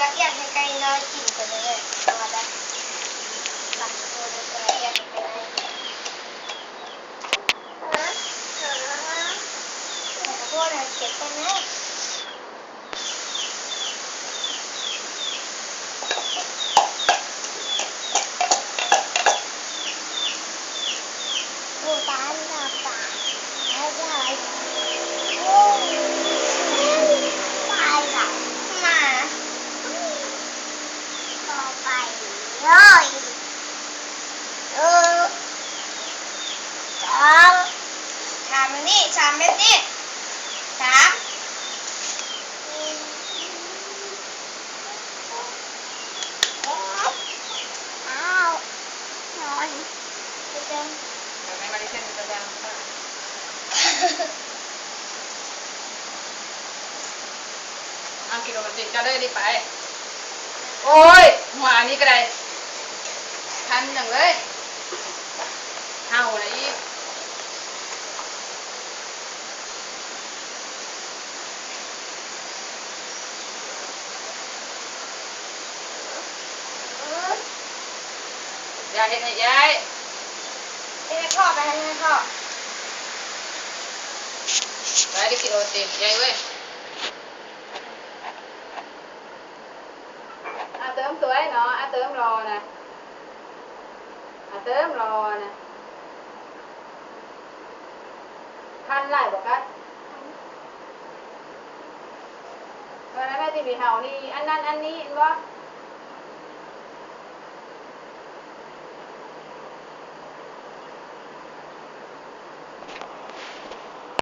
มากระปุกละเอียดในไก่น้อยกินกันเลยเอาได้ตัดกระปุกละเอียดในไก่น้อยกระปุกละเก็บไปไหมดูตาหน้าตาแล้วก็โอ้ไปละมาต่อไปเลยเออสองชามอั นนี้ชามแบบนี้สามอ้าวนอนไปเดินไม่มาได้เส้นกระดังเอากิโลกรัมติดก็ได้ดีไป โอ้ยหัวอันนี้ก็ได้ ทันอย่างเลยเห่าอะไรอีกอย่าเห็นให้ย้ายไปให้พ่อไปให้พ่อไปได้กิโลติดย้ายเว้ยอาเติมสวยเนาะอาเติมรอนะอาเติมรอนะคันไล่บอกกันเวลาแม่ตีบีเห่านี่อันนั้นอันนี้เห็นบ่